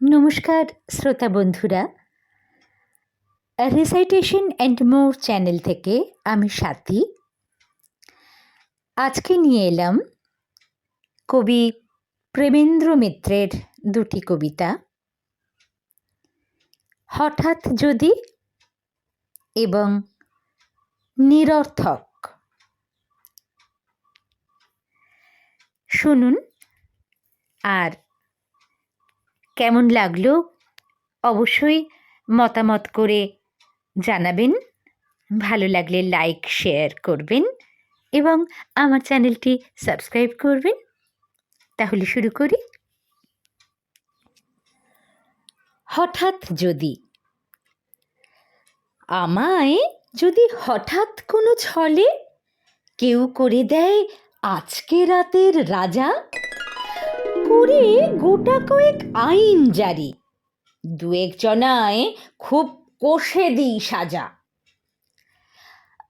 নমস্কার, শ্রোতা বন্ধুরা। রিসাইটেশন অ্যান্ড মোর চ্যানেল থেকে আমি সাথী। আজকে নিয়ে এলাম কবি প্রেমেন্দ্র মিত্রের দুটি কবিতা। হঠাৎ যদি এবং নিরর্থক। শুনুন, আর কেমন লাগল অবশ্যই মতামত করে জানাবেন। ভালো লাগলে লাইক শেয়ার করবেন এবং আমার চ্যানেলটি সাবস্ক্রাইব করবেন। তাহলে শুরু করি। হঠাৎ যদি, আমায় যদি হঠাৎ কোনো ছলে কেউ করে দেয় আজকে রাতের রাজা করে গোটা কয়েক আইন জারি। দু একজনায় খুব কষে দিই সাজা।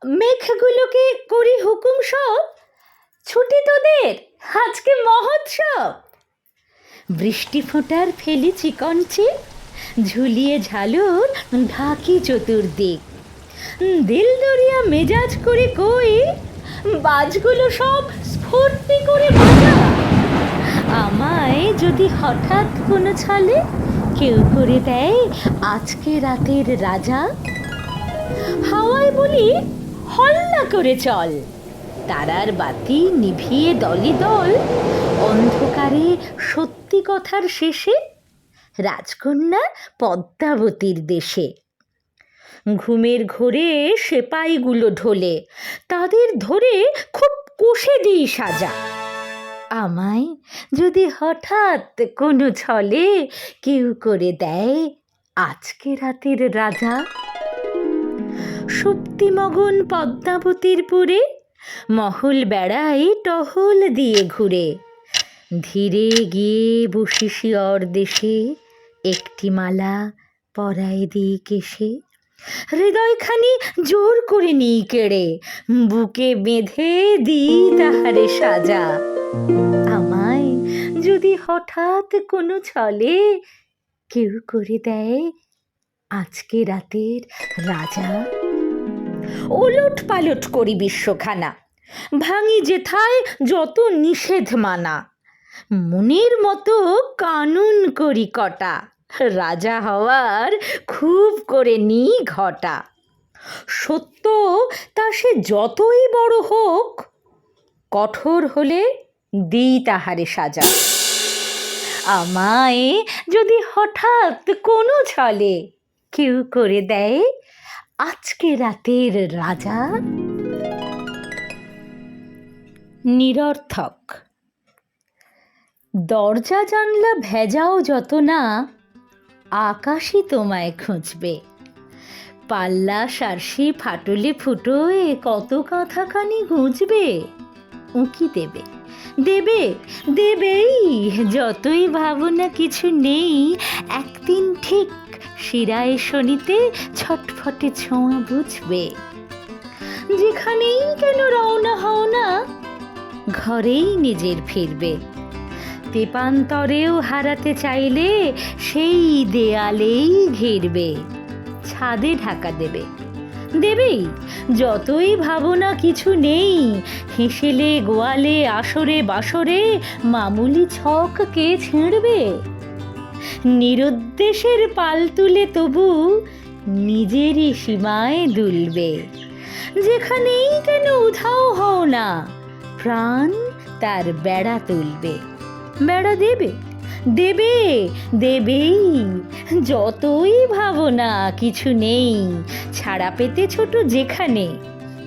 মেঘগুলোকে করি হুকুম সব, ছুটি তোদের, আজকে মহোৎসব। বৃষ্টি ফোঁটার ফেলি চিকনচে ঝুলিয়ে ঝালর ঢাকি চতুর্দিক। দিল দরিয়া মেজাজ করে কই, বাজগুলো সব স্ফূর্তি করে যদি হঠাৎ কোনো ছলে কেউ করে দেয় আজকে রাতের রাজা? হাওয়ায় বলি, হল্লা করে চল। তারার বাতি নিভিয়ে দলে দল, অন্ধকারে সত্যি কথার শেষে রাজকন্যা পদ্মাবতীর দেশে। ঘুমের ঘোরে সেপাইগুলো ঢোলে, তাদের ধরে খুব কষে দিই সাজা। আমায় যদি হঠাৎ কোনো ছলে কেউ করে দেয় আজকে রাতের রাজা? সুপ্তিমগন পদ্মাবতীর পুরে মহল বেড়াই টহল দিয়ে ঘুরে। ধীরে গিয়ে বসিসি অর দেশে, একটি মালা পরায় দিই কেশে হৃদয়খানি জোর করে নিই কেড়ে, বুকে বেঁধে দিই তাহারে সাজা। আমায় যদি হঠাৎ কোনো ছলে কেউ করে দেয়, আজকে রাতের রাজা ওলট পালট করি বিশ্বখানা, ভাঙি যেথায় যত নিষেধ মানা। মনের মতো কানুন করি কটা, রাজা হওয়ার খুব করে নি ঘটা। সত্য তা সে যতই বড় হোক, কঠোর হলে দিই তাহারে সাজা। আমায় যদি হঠাৎ কোনো ছলে কেউ করে দেয়, আজকে রাতের রাজা? নিরর্থক। দরজা জানলা ভেজাও যত না, আকাশই তোমায় খুঁজবে। পাল্লা সারসি ফাটলে ফুটোয় কত কাঁথাখানি গুঁজবে, উঁকি দেবে। দেবে, দেবেই। যতই ভাবনা কিছু নেই, একদিন ঠিক শিরায় শনিতে ছটফটে ছোঁয়া বুঝবে। যেখানেই কেন রওনা হও না, ঘরেই নিজের ফিরবে। তেপান্তরেও হারাতে চাইলে সেই দেয়ালেই ঘিরবে, ছাদে ঢাকা দেবে। দেবেই যতই ভাবনা কিছু নেই, হেসেলে গোয়ালে, আসরে বাসরে মামুলি ছক কে ছিঁড়বে। নিরুদ্দেশের পাল তুলে তবু নিজেরই সীমায় দুলবে। যেখানেই কেন উধাও হও না, প্রাণ তার বেড়া তুলবে। বেড়া দেবে? দেবে, দেবেই। যতই ভাবনা, কিছু নেই। ছাড়া পেতে ছোট যেখানে।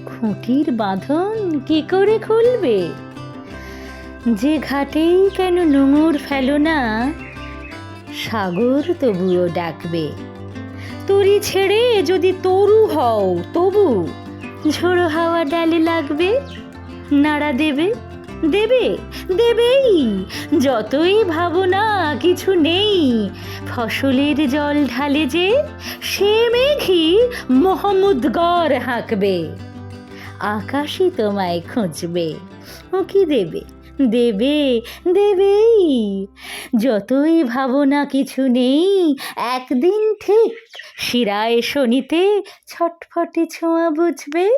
খুঁটির বাঁধন কি করে খুলবে? যে ঘাটেই কেন নোঙর ফেলো না? সাগর তবুও ডাকবে। তরি ছেড়ে যদি তরু হও, তবু ঝোড়ো হাওয়া ডালে লাগবে। নাড়া দেবে দেবে, দেবেই যতই ভাবনা কিছু নেই, ফসলের জল ঢালে যে সে মেঘই মোহাম্মদগড় হাঁকবে। আকাশই তোমায় খুঁজবে, ও কি দেবে? দেবে, দেবেই। যতই ভাবনা কিছু নেই, একদিন ঠিক শিরায় শনিতে ছটফটে ছোঁয়া বুঝবে।